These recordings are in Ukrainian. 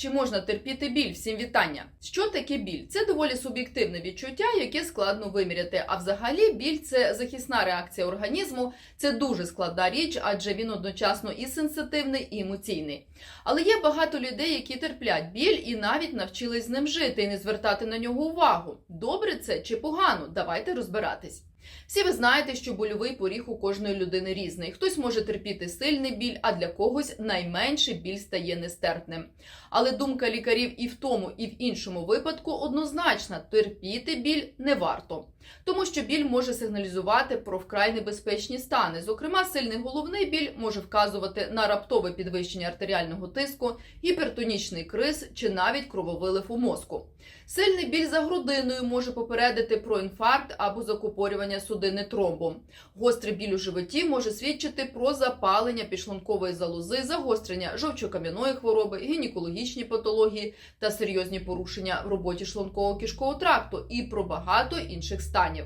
Чи можна терпіти біль? Всім вітання. Що таке біль? Це доволі суб'єктивне відчуття, яке складно виміряти. А взагалі біль це захисна реакція організму. Це дуже складна річ, адже він одночасно і сенситивний, і емоційний. Але є багато людей, які терплять біль і навіть навчились з ним жити і не звертати на нього увагу. Добре це чи погано? Давайте розбиратись. Всі ви знаєте, що больовий поріг у кожної людини різний. Хтось може терпіти сильний біль, а для когось найменший біль стає нестерпним. Але думка лікарів і в тому, і в іншому випадку однозначна: терпіти біль не варто, тому що біль може сигналізувати про вкрай небезпечні стани. Зокрема, сильний головний біль може вказувати на раптове підвищення артеріального тиску, гіпертонічний криз чи навіть крововилив у мозку. Сильний біль за грудиною може попередити про інфаркт або закупорювання судини тромбом. Гострий біль у животі може свідчити про запалення підшлункової залози, загострення жовчокам'яної хвороби, гінекологічні патології та серйозні порушення в роботі шлунково-кишкового тракту і про багато інших станів.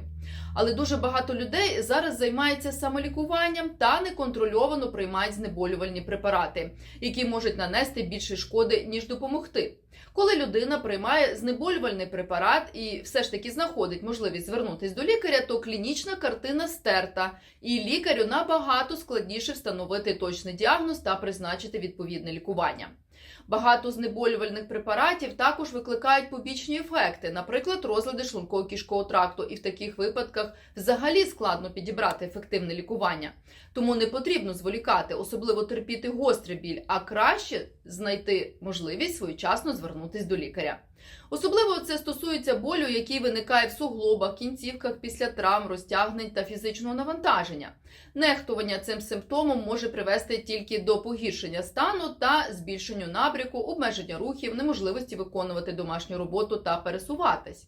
Але дуже багато людей зараз займається самолікуванням та неконтрольовано приймають знеболювальні препарати, які можуть нанести більше шкоди ніж допомогти. Коли людина приймає знеболювальний препарат і все ж таки знаходить можливість звернутися до лікаря, то клінічна картина стерта, і лікарю набагато складніше встановити точний діагноз та призначити відповідне лікування. Багато знеболювальних препаратів також викликають побічні ефекти, наприклад, розлади шлунково-кишкового тракту, і в таких випадках взагалі складно підібрати ефективне лікування. Тому не потрібно зволікати, особливо терпіти гострий біль, а краще знайти можливість своєчасно звернутися до лікаря. Особливо це стосується болю, який виникає в суглобах, кінцівках після травм, розтягнень та фізичного навантаження. Нехтування цим симптомом може привести тільки до погіршення стану та збільшенню набряку, обмеження рухів, неможливості виконувати домашню роботу та пересуватись.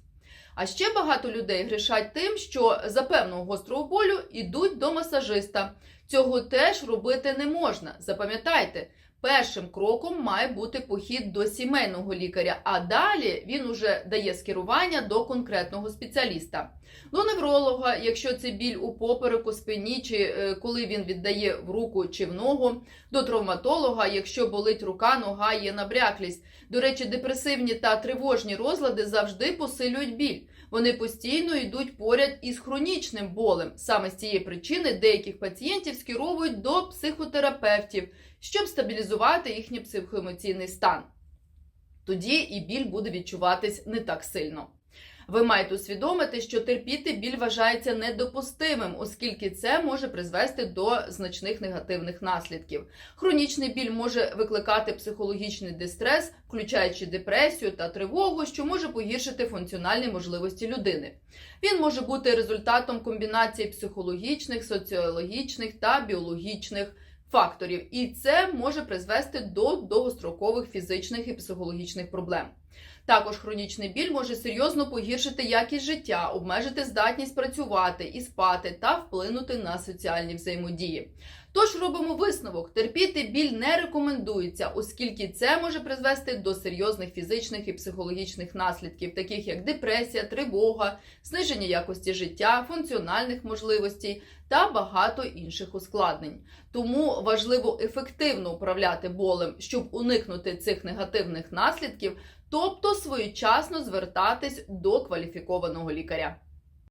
А ще багато людей грішать тим, що за певного гострого болю йдуть до масажиста. Цього теж робити не можна. Запам'ятайте, першим кроком має бути похід до сімейного лікаря, а далі він уже дає скерування до конкретного спеціаліста. До невролога, якщо це біль у попереку, спині, чи е, коли він віддає в руку чи в ногу, до травматолога, якщо болить рука, нога, є набряклість. До речі, депресивні та тривожні розлади завжди посилюють біль. Вони постійно йдуть поряд із хронічним болем. Саме з цієї причини деяких пацієнтів скеровують до психотерапевтів, щоб стабілізувати їхній психоемоційний стан. Тоді і біль буде відчуватись не так сильно. Ви маєте усвідомити, що терпіти біль вважається недопустимим, оскільки це може призвести до значних негативних наслідків. Хронічний біль може викликати психологічний дистрес, включаючи депресію та тривогу, що може погіршити функціональні можливості людини. Він може бути результатом комбінації психологічних, соціологічних та біологічних факторів, і це може призвести до довгострокових фізичних і психологічних проблем. Також хронічний біль може серйозно погіршити якість життя, обмежити здатність працювати і спати та вплинути на соціальні взаємодії. Тож робимо висновок: терпіти біль не рекомендується, оскільки це може призвести до серйозних фізичних і психологічних наслідків, таких як депресія, тривога, зниження якості життя, функціональних можливостей та багато інших ускладнень. Тому важливо ефективно управляти болем, щоб уникнути цих негативних наслідків, тобто своєчасно звертатись до кваліфікованого лікаря.